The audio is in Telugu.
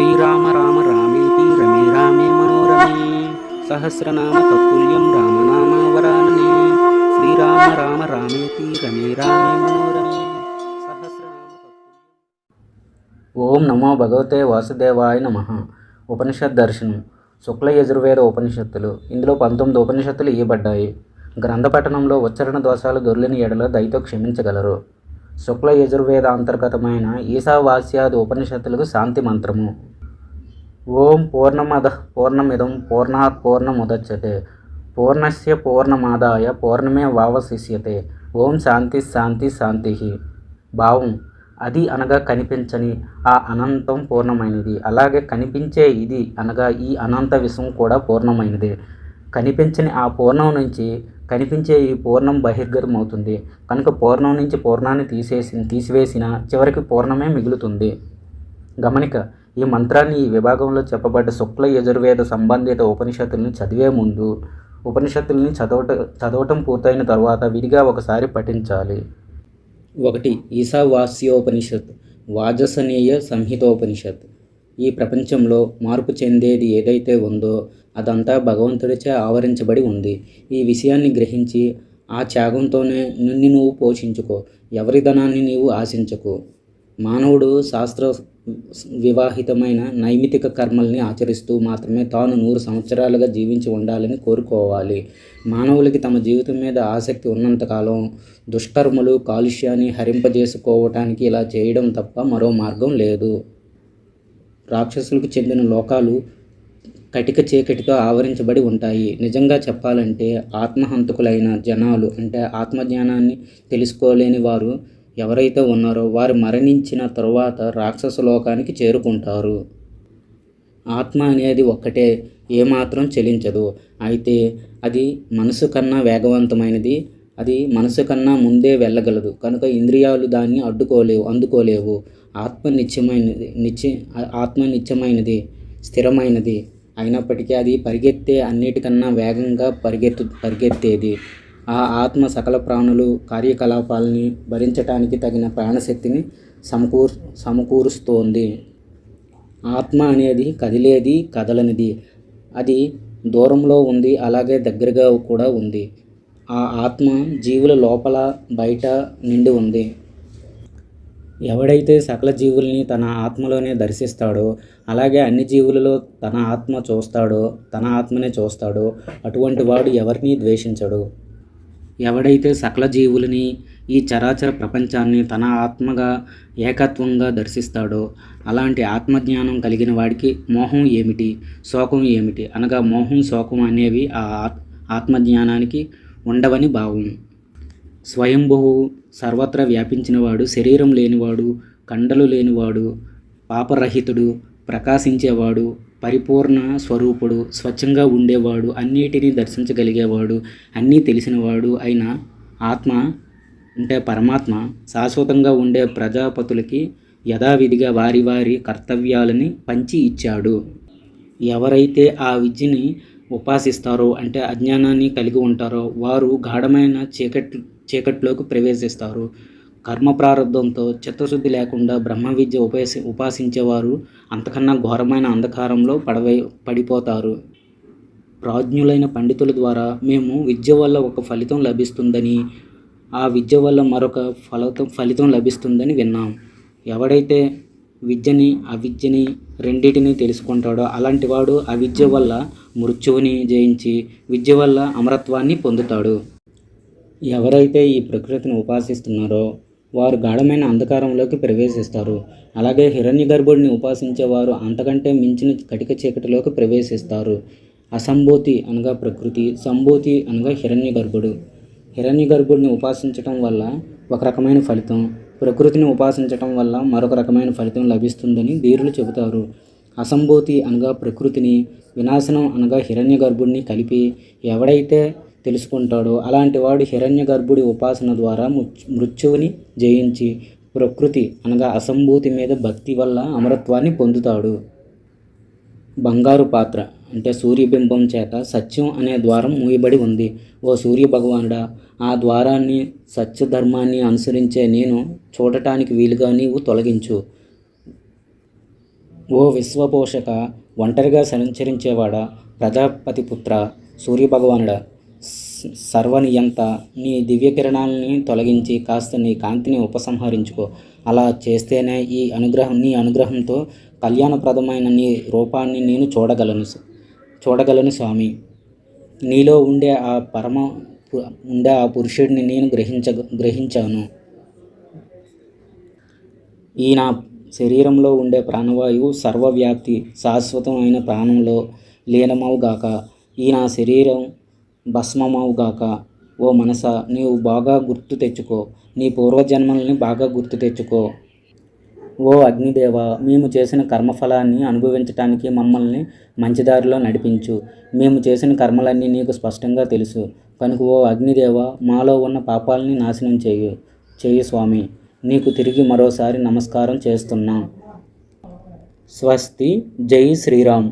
శ్రీరామ రామ రామేతి రమే రామే మనోరమే. సహస్రనామ తత్తుల్యం రామనామ వరాననే. శ్రీరామ రామ రామేతి రమే రామే మనోరమే. ఓం నమో భగవతే వాసుదేవాయ నమ. ఉపనిషత్ దర్శనం. శుక్ల యజుర్వేద ఉపనిషత్తులు. ఇందులో పంతొమ్మిది ఉపనిషత్తులు ఇవ్వబడ్డాయి గ్రంథపట్టణంలో ఉచ్చరణ దోషాలు దొర్లిన ఎడల దయతో క్షమించగలరు. శుక్ల యజుర్వేద అంతర్గతమైన ఈశావాస్యాది ఉపనిషత్తులకు శాంతి మంత్రము. ఓం పూర్ణమద పూర్ణమిదం పూర్ణాత్ పూర్ణముదచ్చతే పూర్ణస్య పూర్ణమాదాయ పూర్ణమే వావశిష్యతే. ఓం శాంతి శాంతి శాంతి. భావం అది అనగా కనిపించని ఆ అనంతం పూర్ణమైనది. అలాగే కనిపించే ఇది అనగా ఈ అనంత విషయం కూడా పూర్ణమైనదే. కనిపించని ఆ పూర్ణం నుంచి కనిపించే ఈ పూర్ణం బహిర్గతం అవుతుంది కనుక పూర్ణం నుంచి పూర్ణాన్ని తీసేసి తీసివేసిన చివరికి పూర్ణమే మిగులుతుంది. గమనిక ఈ మంత్రాన్ని ఈ విభాగంలో చెప్పబడ్డ శుక్ల యజుర్వేద సంబంధిత ఉపనిషత్తులను చదివే ముందు ఉపనిషత్తుల్ని చదవట చదవటం పూర్తయిన తర్వాత విడిగా ఒకసారి పఠించాలి. ఒకటి ఈశావాస్యోపనిషత్ వాజసనేయ సంహితోపనిషత్. ఈ ప్రపంచంలో మార్పు చెందేది ఏదైతే ఉందో అదంతా భగవంతుడిచే ఆవరించబడి ఉంది. ఈ విషయాన్ని గ్రహించి ఆ త్యాగంతోనే నిన్ను నువ్వు పోషించుకో. ఎవరి ధనాన్ని నీవు ఆశించకు. మానవుడు శాస్త్ర వివాహితమైన నైమితిక కర్మల్ని ఆచరిస్తూ మాత్రమే తాను నూరు సంవత్సరాలుగా జీవించి ఉండాలని కోరుకోవాలి. మానవులకి తమ జీవితం మీద ఆసక్తి ఉన్నంతకాలం దుష్కర్మలు కాలుష్యాన్ని హరింపజేసుకోవటానికి ఇలా చేయడం తప్ప మరో మార్గం లేదు. రాక్షసులకు చెందిన లోకాలు కటిక చీకటితో ఆవరించబడి ఉంటాయి. నిజంగా చెప్పాలంటే ఆత్మహంతకులైన జనాలు అంటే ఆత్మజ్ఞానాన్ని తెలుసుకోలేని వారు ఎవరైతే ఉన్నారో వారు మరణించిన తరువాత రాక్షస లోకానికి చేరుకుంటారు. ఆత్మ అనేది ఒక్కటే ఏమాత్రం చెలించదు. అయితే అది మనసు కన్నా వేగవంతమైనది అది మనసు కన్నా ముందే వెళ్ళగలదు. కనుక ఇంద్రియాలు దాన్ని అడ్డుకోలేవు అందుకోలేవు. ఆత్మ నిత్యమైనది నిత్య ఆత్మ నిత్యమైనది స్థిరమైనది అయినప్పటికీ అది పరిగెత్తే అన్నిటికన్నా వేగంగా పరిగెత్తు పరిగెత్తేది. ఆ ఆత్మ సకల ప్రాణులు కార్యకలాపాలని భరించటానికి తగిన ప్రాణశక్తిని సమకూర్ సమకూరుస్తోంది. ఆత్మ అనేది కదిలేది కదలనిది. అది దూరంలో ఉంది అలాగే దగ్గరగా కూడా ఉంది. ఆ ఆత్మ జీవుల లోపల బయట నిండి ఉంది. ఎవడైతే సకల జీవుల్ని తన ఆత్మలోనే దర్శిస్తాడో అలాగే అన్ని జీవులలో తన ఆత్మ చూస్తాడో తన ఆత్మనే చూస్తాడో అటువంటి వాడు ఎవరిని ద్వేషించడు. ఎవడైతే సకల జీవులని ఈ చరాచర ప్రపంచాన్ని తన ఆత్మగా ఏకత్వంగా దర్శిస్తాడో అలాంటి ఆత్మజ్ఞానం కలిగిన వాడికి మోహం ఏమిటి శోకం ఏమిటి? అనగా మోహం శోకం అనేవి ఆ ఆత్- ఆత్మజ్ఞానానికి ఉండవని భావం. స్వయంభువు సర్వత్రా వ్యాపించినవాడు శరీరం లేనివాడు కండలు లేనివాడు పాపరహితుడు ప్రకాశించేవాడు పరిపూర్ణ స్వరూపుడు స్వచ్ఛంగా ఉండేవాడు అన్నిటినీ దర్శించగలిగేవాడు అన్నీ తెలిసినవాడు అయిన ఆత్మ అంటే పరమాత్మ శాశ్వతంగా ఉండే ప్రజాపతులకి యథావిధిగా వారి వారి కర్తవ్యాలని పంచి ఇచ్చాడు. ఎవరైతే ఆ విద్యని ఉపాసిస్తారో అంటే అజ్ఞానాన్ని కలిగి ఉంటారో వారు గాఢమైన చీకటి చీకట్లోకి ప్రవేశిస్తారు. కర్మ ప్రారంభంతో చిత్తశుద్ధి లేకుండా బ్రహ్మ విద్య ఉపాసి ఉపాసించేవారు అంతకన్నా ఘోరమైన అంధకారంలో పడవే పడిపోతారు. ప్రాజ్ఞులైన పండితుల ద్వారా మేము విద్య వల్ల ఒక ఫలితం లభిస్తుందని ఆ విద్య వల్ల మరొక ఫలితం ఫలితం లభిస్తుందని విన్నాం. ఎవడైతే విద్యని అవిద్యని రెండింటిని తెలుసుకుంటాడో అలాంటివాడు అవిద్య వల్ల మృత్యువుని జయించి విద్య వల్ల అమరత్వాన్ని పొందుతాడు. ఎవరైతే ఈ ప్రకృతిని ఉపాసిస్తున్నారో వారు గాఢమైన అంధకారంలోకి ప్రవేశిస్తారు. అలాగే హిరణ్య గర్భుడిని ఉపాసించేవారు అంతకంటే మించిన కటిక చీకటిలోకి ప్రవేశిస్తారు. అసంభూతి అనగా ప్రకృతి సంభూతి అనగా హిరణ్య గర్భుడు హిరణ్య గర్భుడిని ఉపాసించటం వల్ల ఒక రకమైన ఫలితం ప్రకృతిని ఉపాసించటం వల్ల మరొక రకమైన ఫలితం లభిస్తుందని ధీరులు చెబుతారు. అసంభూతి అనగా ప్రకృతిని వినాశనం అనగా హిరణ్య గర్భుడిని కలిపి ఎవడైతే తెలుసుకుంటాడో. అలాంటి వాడు హిరణ్య గర్భుడి ఉపాసన ద్వారా మృత్యువుని జయించి ప్రకృతి అనగా అసంభూతి మీద భక్తి వల్ల అమరత్వాన్ని పొందుతాడు. బంగారు పాత్ర అంటే సూర్యబింబం చేత సత్యం అనే ద్వారం మూయబడి ఉంది. ఓ సూర్య భగవానుడా ఆ ద్వారాన్ని సత్యధర్మాన్ని అనుసరించే నేను చూడటానికి వీలుగా నీవు తొలగించు. ఓ విశ్వపోషక ఒంటరిగా సంచరించేవాడా ప్రజాపతి పుత్ర సూర్యభగవానుడా? సర్వనియంత నీ దివ్యకిరణాలని తొలగించి కాస్త నీ కాంతిని ఉపసంహరించుకో. అలా చేస్తేనే ఈ అనుగ్రహం నీ అనుగ్రహంతో కళ్యాణప్రదమైన నీ రూపాన్ని నేను చూడగలను చూడగలను స్వామి. నీలో ఉండే ఆ పరమ ఉండే ఆ పురుషుడిని నేను గ్రహించ గ్రహించాను. ఈ నా శరీరంలో ఉండే ప్రాణవాయువు సర్వవ్యాప్తి శాశ్వతమైన ప్రాణంలో లీనమవుగాక. ఈ నా శరీరం భస్మమవుగాక ఓ మనస నీవు బాగా గుర్తు తెచ్చుకో. నీ పూర్వజన్మల్ని బాగా గుర్తు తెచ్చుకో. ఓ అగ్నిదేవ మేము చేసిన కర్మఫలాన్ని అనుభవించటానికి మమ్మల్ని మంచిదారిలో నడిపించు. మేము చేసిన కర్మలన్నీ నీకు స్పష్టంగా తెలుసు. కనుక ఓ అగ్నిదేవ మాలో ఉన్న పాపాలని నాశనం చేయు. చేయు స్వామి నీకు తిరిగి మరోసారి నమస్కారం చేస్తున్నాం. స్వస్తి జై శ్రీరామ్.